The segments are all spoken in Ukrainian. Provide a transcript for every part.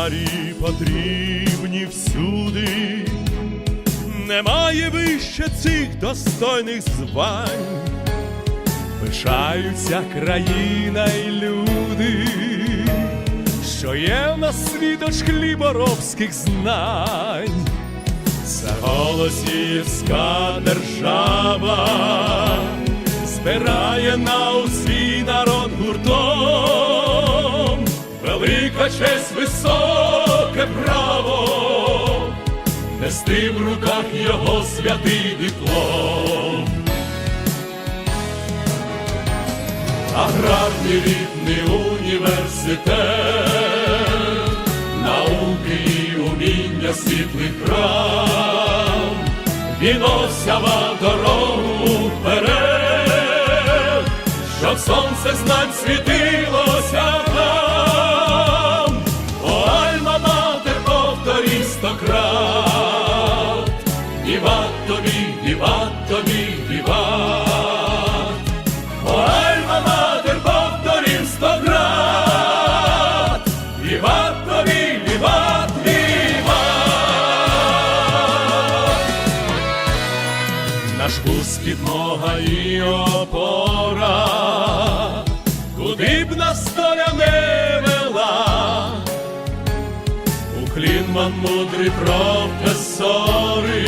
Аграрії потрібні всюди, немає вище цих достойних звань, пишаються країна і люди, що є в нас світоч хліборобських знань. Це голосіївська держава збирає на честь, високе право, нести в руках його святий диплом. Аграрний рідний університет, науки і уміння світлих храм, він осява дорогу вперед, щоб сонце знань світилося Уклінман мудрі професори,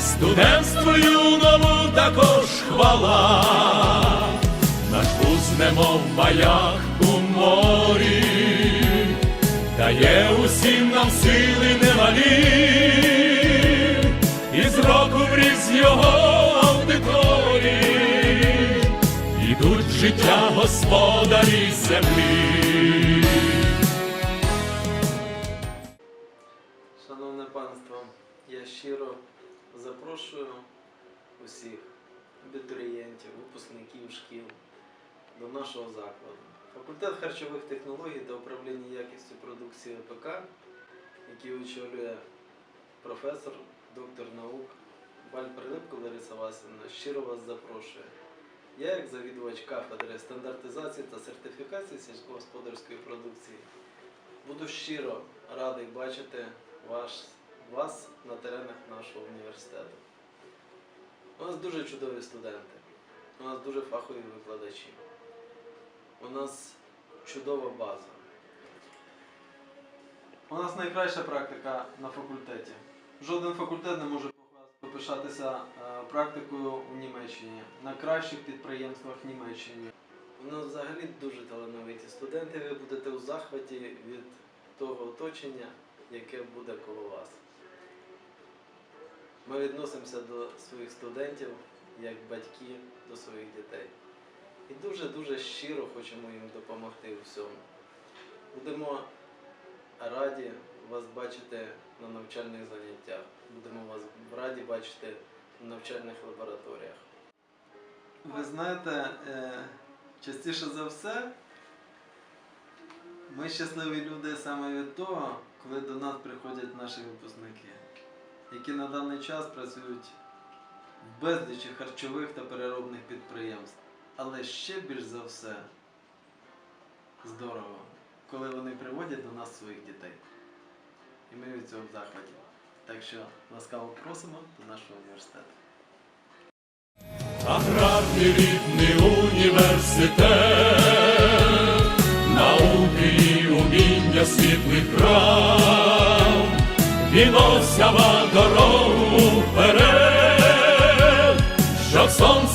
студентству юному також хвала, наш вуз немов маяк у морі, дає усім нам сили немалі, і з року в різ його аудиторії, ідуть життя господарі землі. Шановне панство, я щиро запрошую усіх абітурієнтів, випускників шкіл до нашого закладу. Факультет харчових технологій та управління якістю продукції ОПК, який очолює професор, доктор наук Баль Прилипко Лариса Васильівна, щиро вас запрошує. Я, як завідувач кафедри стандартизації та сертифікації сільськогосподарської продукції, буду щиро радий бачити ваш, вас на теренах нашого університету. У нас дуже чудові студенти, у нас дуже фахові викладачі, у нас чудова база. У нас найкраща практика на факультеті. Жоден факультет не може похвас- пишатися е, практикою у Німеччині, на кращих підприємствах Німеччини. У нас взагалі дуже талановиті студенти. Ви будете у захваті від того оточення, яке буде коло вас. Ми відносимося до своїх студентів як батьки до своїх дітей. І дуже-дуже щиро хочемо їм допомогти у всьому. Будемо раді вас бачити на навчальних заняттях. Будемо вас раді бачити на навчальних лабораторіях. Ви знаєте, е, частіше за все, ми щасливі люди саме від того, коли до нас приходять наші випускники, які на даний час працюють в безлічі харчових та переробних підприємств. Але ще більш за все здорово, коли вони приводять до нас своїх дітей. І ми від цього в захваті. Так що ласкаво просимо до нашого університету. Аграрний рідний університет, уміння світлих прав, він осява дорогу вперед, щоб сонце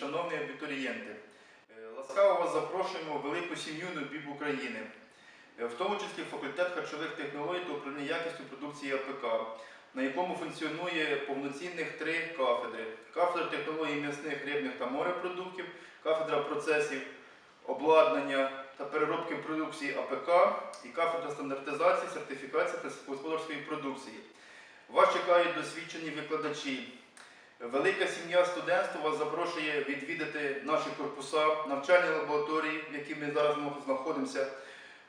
шановні абітурієнти, е, ласкаво вас запрошуємо в велику сім'ю НОБІБ України, е, в тому числі факультет харчових технологій та управління якістю продукції АПК, на якому функціонує повноцінних три кафедри: кафедра технологій м'ясних, рибних та морепродуктів, кафедра процесів обладнання та переробки продукції АПК і кафедра стандартизації, сертифікації та сільськогосподарської продукції. Вас чекають досвідчені викладачі. Велика сім'я студентства вас запрошує відвідати наші корпуса, навчальні лабораторії, в яких ми зараз знаходимося.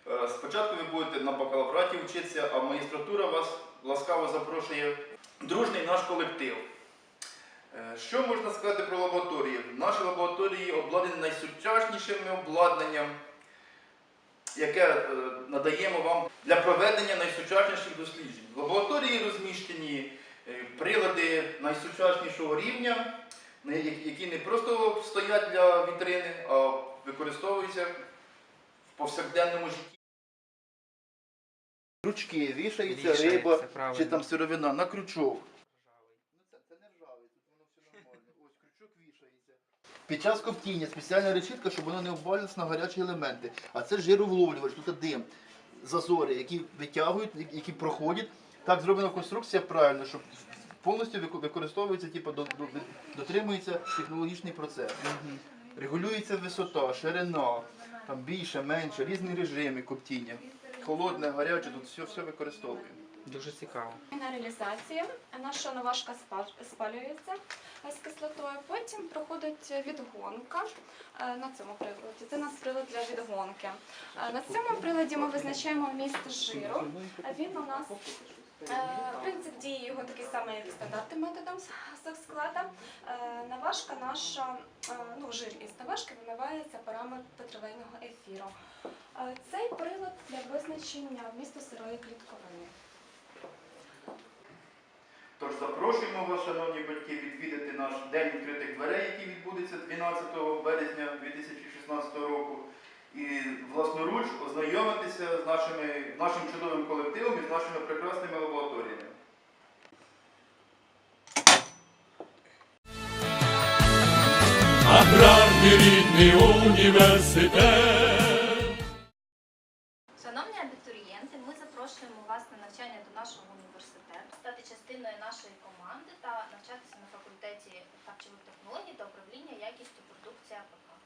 Е, Спочатку ви будете на бакалавраті вчитися, а магістратура вас ласкаво запрошує дружний наш колектив. Е, Що можна сказати про лабораторії? Наші лабораторії обладнані найсучаснішим обладнанням, яке е, надаємо вам для проведення найсучасніших досліджень. Лабораторії розміщені найсучаснішого рівня, які не просто стоять для вітрини, а використовуються в повсякденному житті. Ручки вішається, Вішається, риба правильно. чи там сировина на крючок. Ну, це, це не ржавий, тут воно все нормально. Ось крючок вішається. Під час коптіння спеціальна решітка, щоб воно не обвалювалося на гарячі елементи. А це жировловлювач, тут дим, зазори, які витягують, які проходять. Так зроблена конструкція правильно, щоб повністю використовується, типу, до, до- дотримується технологічний процес. Регулюється висота, ширина, там більше, менше, різні режими коптіння. Холодне, гаряче, тут все, все використовуємо. Дуже цікаво. На реалізації наша новашка спа- спалюється з кислотою. Потім проходить відгонка е, на цьому приладі. Це у нас прилад для відгонки. Е, На цьому приладі ми визначаємо вміст жиру. Він у нас принцип дії його такий самий, як стандартним методом з склада. Е, Наважка наша, е, ну жир із наважки вимивається парами петролейного ефіру. Е, Цей прилад для визначення вмісту сирої клітковини. Тож запрошуємо вас, шановні батьки, відвідати наш день відкритих дверей, який відбудеться 12 березня 2016 року, і власноруч ознайомитися з нашими, нашим чудовим колективом і з нашими прекрасними лабораторіями. Аграрний рідний університет. Шановні абітурієнти, ми запрошуємо вас на навчання до нашого університету, стати частиною нашої команди та навчатися на факультеті харчових технологій та управління якістю продукції АПК.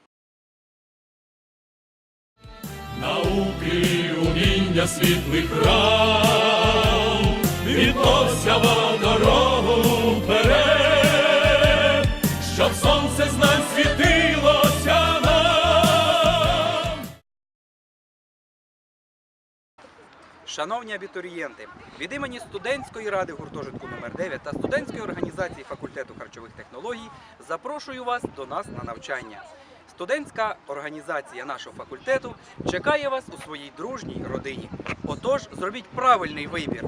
Науки уміння світлих рам, відосява дорогу вперед, щоб сонце знань світилося нам. Шановні абітурієнти, від імені студентської ради гуртожитку номер 9 та студентської організації факультету харчових технологій запрошую вас до нас на навчання. Студентська організація нашого факультету чекає вас у своїй дружній родині. Отож, зробіть правильний вибір.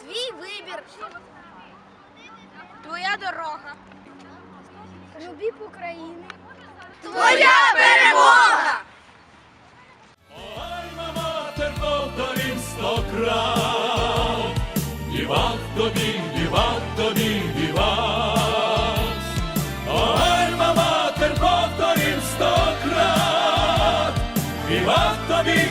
Твій вибір. Твоя дорога. Любів України. Твоя перемога! Альма матер повторім сто крат, Віват тобі, Віват тобі.